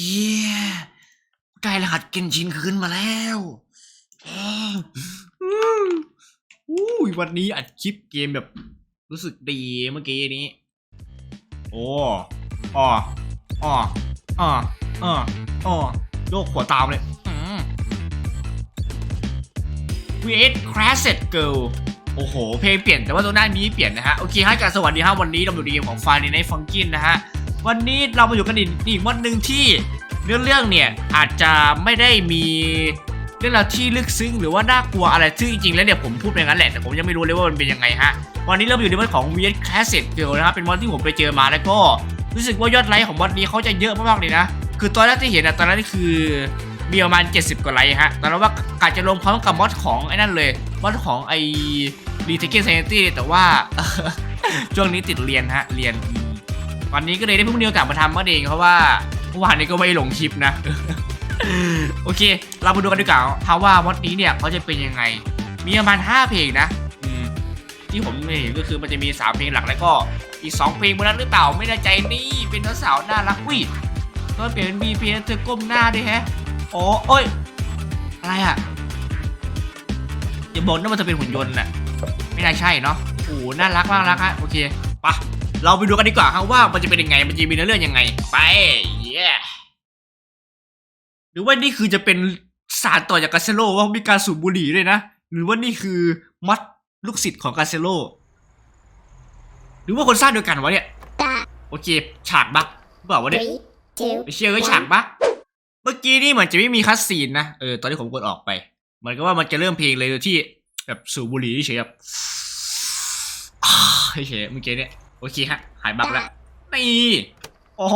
เย้ได้รหัสเกนชินคืนมาแล้วอืมอุ้ยวันนี้อัดคลิปเกมแบบ รู้สึกดีเมื่อกี้นี้ โอ้อ๋ออ๋ออ๋ออ๋ออ๋อโยกหัวตามเลยอืม Create Crashed Girl โอ้โห เพลงเปลี่ยนแต่ว่าตัวหน้านี้เปลี่ยนนะฮะ โอเคให้การสวัสดีครับวันนี้เราอยู่ในเกมของฟาร์ในฟังกินนะฮะ วันนี้เรามาอยู่กันอีกอีกวันหนึ่งที่เรื่องเรื่องเนี่ยอาจจะไม่ได้มีเรื่องราวที่ลึกซึ้งหรือว่าน่ากลัวอะไรซึ่งจริงๆแล้วเนี่ยผมพูดไปงั้นแหละแต่ผมยังไม่รู้เลยว่ามันเป็นยังไงฮะวันนี้เราอยู่ในวันของ Weird Classic Girl นะครับเป็นวันที่ผมไปเจอมาแล้วก็รู้สึกว่ายอดไลค์ของวันนี้เขาจะเยอะมากๆเลยนะ คือตอนแรกที่เห็นอะตอนนั้นคือมีประมาณ 70 กว่าไลค์ฮะตอนนั้นว่ากาจะลงพร้อมกับมอดของไอ้นั่นเลยมอดของไอ้รีเทคเกอร์ไซเนตี้แต่ว่าช่วงนี้ติดเรียนฮะเรียน วันนี้ก็เลยได้พิ่งมีโอกาสมาทำมาเองเพราะว่าเมื่อวานนี้ก็ไม่ได้ลงคลิปนะ โอเค เรามาดูกันดีกว่าครับว่ามอดนี้เนี่ยเขาจะเป็นยังไง มีประมาณ5เพลงนะที่ผมเห็นก็คือมันจะมี 3 เพลงหลักแล้วก็อีก 2 เพลงบนนั้นหรือเปล่าไม่แน่ใจนี่เป็นสาวน่ารักอุ้ยก็เปลี่ยนเป็นบีเพลงเธอก้มหน้าด้วยแฮะโอ้โอ้ย อะไรอะอย่าบอกนะว่าจะเป็นหุ่นยนต์น่ะไม่น่าใช่เนาะโอ้น่ารักมากรักฮะโอเคปะ เราไปดูกันดีกว่าครับว่ามันจะเป็นยังไงมันจะมีเนื้อเรื่องยังไง ไปเย้หรือว่านี่คือจะเป็นสารต่อจากกาเซโลว่ามีการสูบบุหรี่ด้วยนะ หรือว่านี่คือมัดลูกศิษย์ของกาเซโลหรือว่าคนสร้างเดียวกันวะเนี่ยโอเค ฉากบักเปล่าวะเนี่ย Three, two, ไม่เชื่อก็ฉากบักเมื่อกี้นี่เหมือนจะไม่มีคัสซีนนะเออตอนที่ผมกดออกไปเหมือนกับว่ามันจะเริ่มเพลงเลยโดยที่แบบสูบบุหรี่เฉยๆแบบอ่าเฉยๆเมื่อกี้เนี่ยโอเคฮะ หายบักแล้ว นี่อ๋อ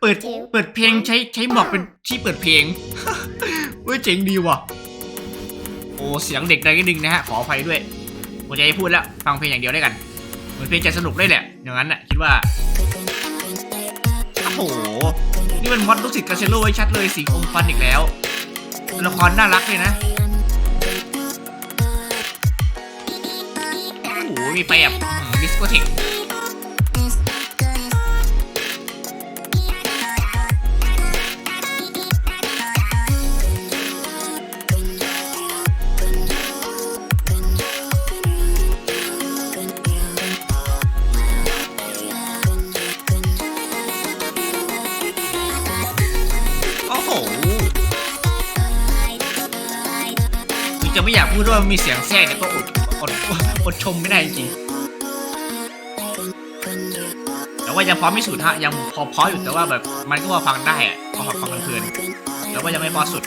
เปิด เปิดเพลงใช้ใช้หมอกเป็นที่เปิดเพลงเว้ยเจ๋งดีว่ะ โอ้เสียงเด็กดังนิดนึงนะฮะ ขออภัยด้วยผมจะให้พูดแล้ว ฟังเพลงอย่างเดียวได้กัน เหมือนเพลงจะสนุกได้แหละ อย่างนั้นน่ะ คิดว่า โอ้โห นี่มันมอดลูกศิษย์กาเซโลไว้ชัดเลยสีอมฟันอีกแล้วตัวละครน่ารักเลยนะโอ้โหมีไปแบบดิสโกเทคามีเสียงแทรกเนี่ยก็อดอดอดชมไม่ได้จริงแต่ว่ายังพอไม่สุดฮะยังพอพออยู่แต่ว่าแบบมันก็พอฟังได้อะพอฟังเพลินแล้ว่ายังไม่พอสุด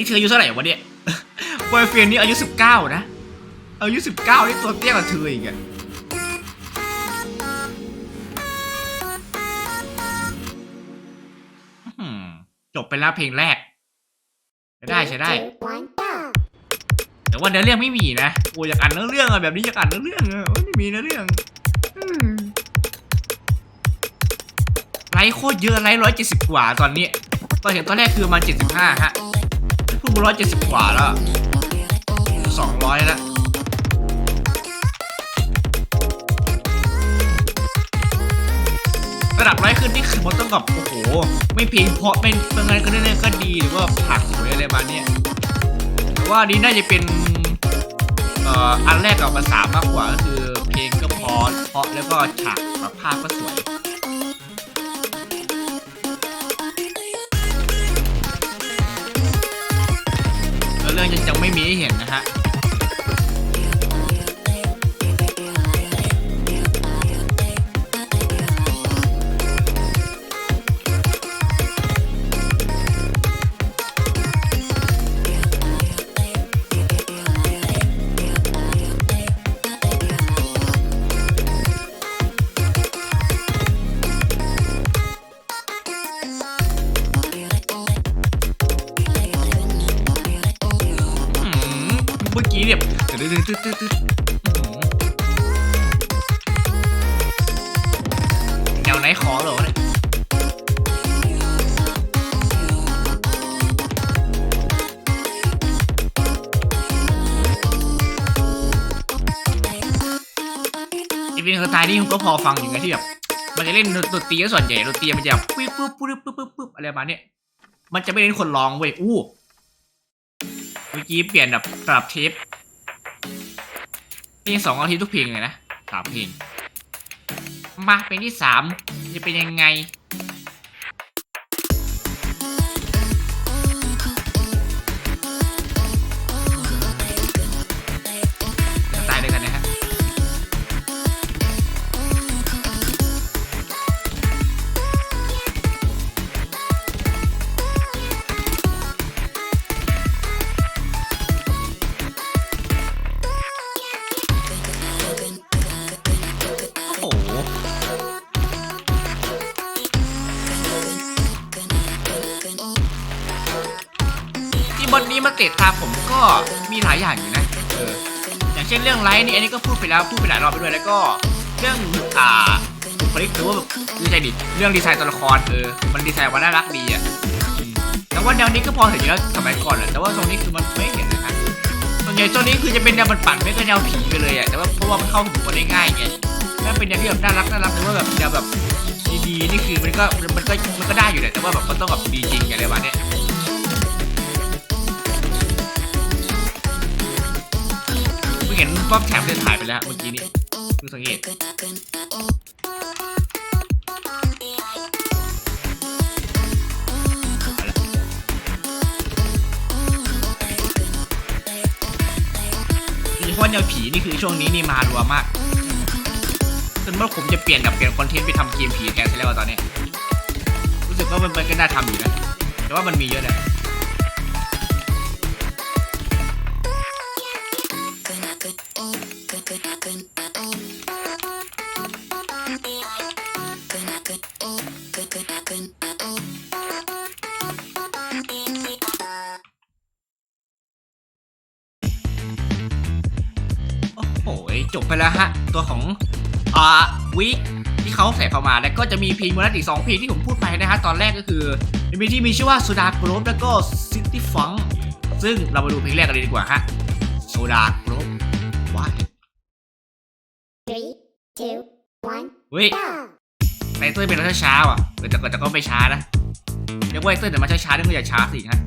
นนี้เธออายุเท่าไหร่วะเนี่ยบอยเฟรนนี่อายุสิบเก้านะอายุสิบเก้านี่ตัวเตี้ยกว่าเธออีกอะจบไปแล้วเพลงแรกใช้ได้ใช้ได้ แต่ว่าเนื้อเรื่องไม่มีนะโอ้ยอยากอ่านเนื้อเรื่องอะแบบนี้อยากอ่านเนื้อเรื่องอะไม่มีเนื้อเรื่องไลค์โคตรเยอะไลค์ร้อยเจ็ดสิบกว่าตอนนี้ ตอนเห็นตอนแรกคือมาณเจ็ดสิบห้าฮะ เพิ่งร้อยเจ็ดสิบกว่าแล้วสองร้อยแล้วระดับไลค์ขึ้นนี่คือมันต้องกับโอ้โห ไม่เพลงพราะไม่เป็นไงก็ได้ก็ดีหรือว่าผักสวยอะไรมาเนี่ยแต่ว่านี้น่าจะเป็นเอ่ออันแรกกับภาษามากกว่าก็คือเพลงก็เพอเพราะแล้วก็ฉากแบบภาพก็สวย รื่องยังจังไม่มีให้เห็นนะฮะ ไหนขอเหรอเนี่ยอีพีสไตล์นี่ผมก็พอฟังอยู่ไงที่แบบมันจะเล่นดนตรีส่วนใหญ่ดนตรีมันจะแบบปึ๊บปึ๊บปึ๊บปึ๊บปึ๊บปึ๊บอะไรประมาณเนี้ยมันจะไม่เน้นคนร้องเว้ยอู้เมื่อกี้เปลี่ยนแบบสลับเทปเพลงสองอาทิตย์ทุกเพลงเลยนะสามเพลง มาเพลงที่สามจะเป็นยังไงายอย่างอยู่นะเอออย่างเช่นเรื่องไลฟ์นี่อันนี้ก็พูดไปแล้วพูดไปหลายรอบไปด้วยแล้วก็เรื่องอ่าบุคลิกหรือว่าแบบไม่ใช่ดิเรื่องดีไซน์ตัวละครเออมันดีไซน์มาน่ารักดีอะแต่ว่าแนวนี้ก็พอเห็นอยู่แล้วสมัยก่อนแหละแต่ว่าตรงนี้คือมันไม่เห็นนะฮะส่วนใหญ่ตัวนี้คือจะเป็นแนวปั่นๆไม่ก็แนวผีไปเลยอะแต่ว่าเพราะว่ามันเข้าถึงคนได้ง่ายไงถ้าเป็นแนวที่แบบน่ารักน่ารักหรือว่าแบบแนวแบบดีๆนี่คือมันก็มันก็มันก็ได้อยู่แหละแต่ว่าแบบมันต้องแบบดีจริงอะไรประมาณเนี้ เห็นป๊อบแถมเดินถ่ายไปแล้วเมื่อกี้นี้เพิ่งสังเกตโดยเฉพาะแนวผีนี่คือช่วงนี้นี่มารัวมากจนว่าผมจะเปลี่ยนกับเปลี่ยนคอนเทนต์ไปทำเกมผีแทนซะแล้วตอนนี้ รู้สึกว่ามันมันก็น่าทำอยู่นะ แต่ว่ามันมีเยอะนะโอ้โหจบไปแล้วฮะ ตัวของอ่าวิกที่เขาใส่เข้ามา แล้วก็จะมีเพลงมูลอีกสองเพลงที่ผมพูดไปนะฮะ ตอนแรกก็คือเป็นเพลงที่มีชื่อว่าโซดาโกรบแล้วก็ซิตี้ฟังซึ่งเรามาดูเพลงแรกกันเลยดีกว่าฮะโซดาโกรบว้าย Three, two, one, เฮ้ย go! ไตเติ้ลเป็นมาช้าๆว่ะแต่แต่แต่ก็ไม่ช้านะเรียกว่าไตเติ้ลแต่มาช้าๆนี่ก็อย่าช้าสิฮะ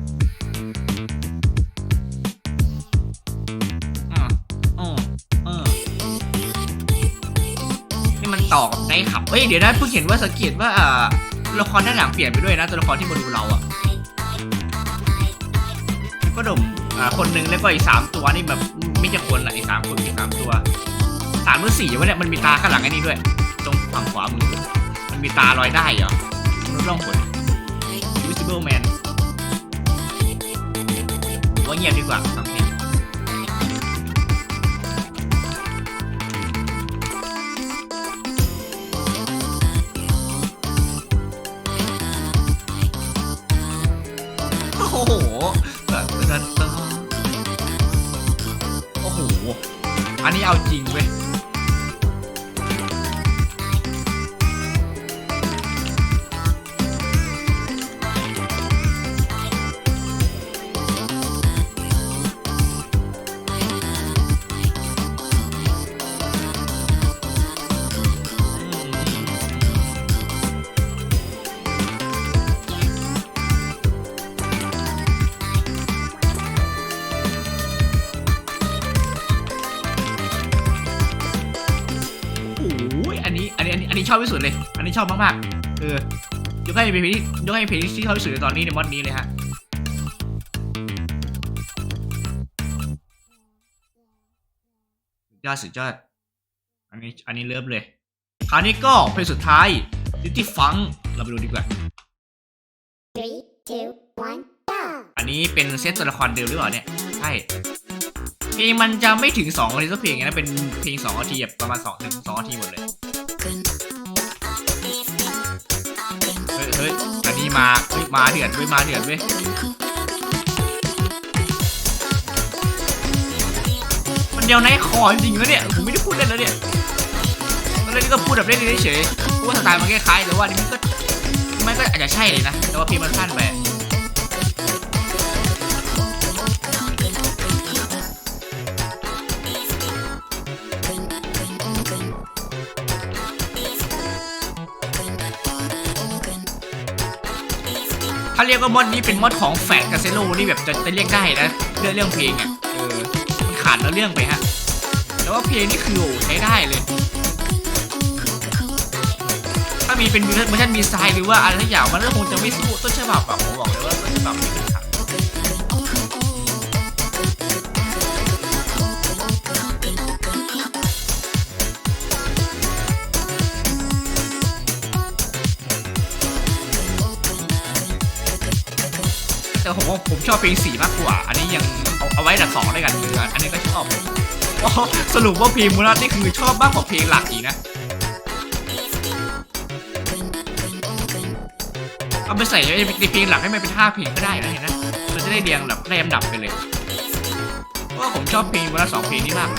ต่อกับไนท์ขับเฮ้ยเดี๋ยวนะเพิ่งเห็นว่าสังเกตว่าอ่าตัวละครด้านหลังเปลี่ยนไปด้วยนะตัวละครที่มาดูเราอะก็ดมอ่าคนหนึ่งแล้วก็อีกสามตัวนี่แบบไม่ใช่คนละอีกสามคนอีกสามตัวสามหรือสี่วะเนี่ยมันมีตาข้างหลังไอ้นี่ด้วย ตรงฝั่งขวามือมันมีตาลอยได้เหรอมันร่องผล Invisible Man ว่าเงียบดีกว่าฟังเพล อ้โหโอ้โห อันนี้เอาจริงเว้ย ชอบที่สุดเลย อันนี้ชอบมากๆเออยกให้เพลงที่ยกให้เพลงที่ชอบที่สุดในตอนนี้ในมอดนี้เลยฮะสุดยอดสุดยอดอันนี้อันนี้เริ่มเลย คราวนี้ก็เพลงสุดท้ายดิที่ฟังเราไปดูดีกว่า Three, two, one, go! อันนี้เป็นเซตตัวละครเดิมหรือเปล่าเนี่ย ใช่เพลงมันจะไม่ถึง2นาทีสักเพลงนะเป็นเพลง2นาทีแบบประมาณ2ถึง2นาทีหมดเลย มาเฮ้ยมาเดือนเว้ยมาเดือดเว้ยเดียวในคอจริงๆแล้วเนี่ยผมไม่ได้พูดเล่นแล้วเนี่ยตอนแรกนี่ก็พูดแบบเล่นเฉยๆเพราะว่าสไตล์มันคล้ายๆแต่ว่านี่มันก็มันก็อาจจะใช่เลยนะ แต่ว่าเพลงมันสั้นไป ถ้าเรียกว่ามอดนี้เป็นมอดของแฟนกาเซโลนี่แบบจะจะเรียกได้นะเรื่องเรื่องเพลงอะเออมันขาดแล้วเรื่องไปฮะแต่ว่าเพลงนี่คือโอ้ใช้ได้เลย ถ้ามีเป็นเวอร์ชันมีไซน์หรือว่าอะไรทุกอย่างมันก็คงจะไม่สู้ต้นฉบับแบบผมบอกเลยว่าต้นฉบับ ผมชอบเพลงสี่มากกว่า อันนี้ยังเอาเอาไว้อัดับสองด้วยกันคืออันนี้ก็ชอบสรุปว่าเพลงมูนัสนี่คือชอบมากกว่าเพลงหลักอีกนะเอาไปใส่ในเพลงหลักให้มันเป็นห้าเพลงก็ได้นะเห็นนะมันจะได้เรียงแบบได้ลำดับไปเลยเพราะว่าผมชอบเพลงมูนัสสองเพลงนี้มาก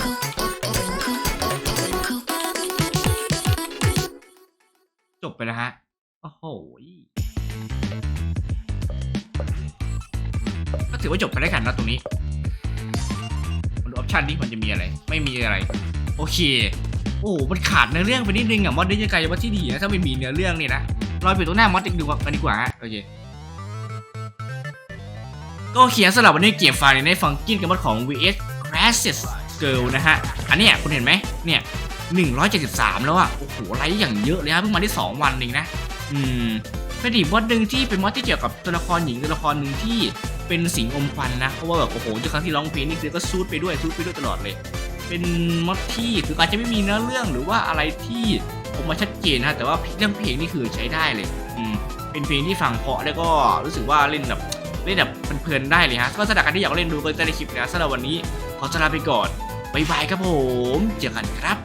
จบไปแล้วฮะ โอ้โห ถือว่าจบไปได้กันนะตรงนี้มาดูออปชันนี้มันจะมีอะไร ไม่มีอะไร โอเค โอ้โหมันขาดเนื้อเรื่องไปนิดนึงอะมอดนี้จะกายเป็นว่าที่ดีนะถ้าไม่มีเนื้อเรื่องนี่นะรอยไปตรงหน้ามอดดูกันดีกว่าโอเคก็เขียนสำหรับวันนี้เกมไฟในฟังกินกับมอดของ vs crashes girl นะฮะ อันนี้คุณเห็นไหมเนี่ย173 แล้วอะโอ้โหไลค์อย่างเยอะเลยฮะเพิ่งมาได้ 2 วันเองนะ อืมเป็นอีกมอดหนึ่งที่เป็นมอดที่เกี่ยวกับตัวละครหญิงตัวละครหนึ่งที่ เป็นสิงอมควันนะ เพราะว่าแบบโอ้โหทุกครั้งที่ร้องเพลงนี่คือก็ซูดไปด้วยซูดไปด้วยตลอดเลย เป็นมอดที่คืออาจจะไม่มีเนื้อเรื่องหรือว่าอะไรที่ออกมาชัดเจนนะแต่ว่าเรื่องเพลงนี่คือใช้ได้เลยอืมเป็นเพลงที่ฟังเพาะแล้วก็รู้สึกว่าเล่นแบบเล่นแบบเพลินๆได้เลยฮะก็สำหรับการที่อยากเล่นดูก็จะได้คลิปนะสำหรับวันนี้ขอลาไปก่อนบายบายครับผม เจอกันครับ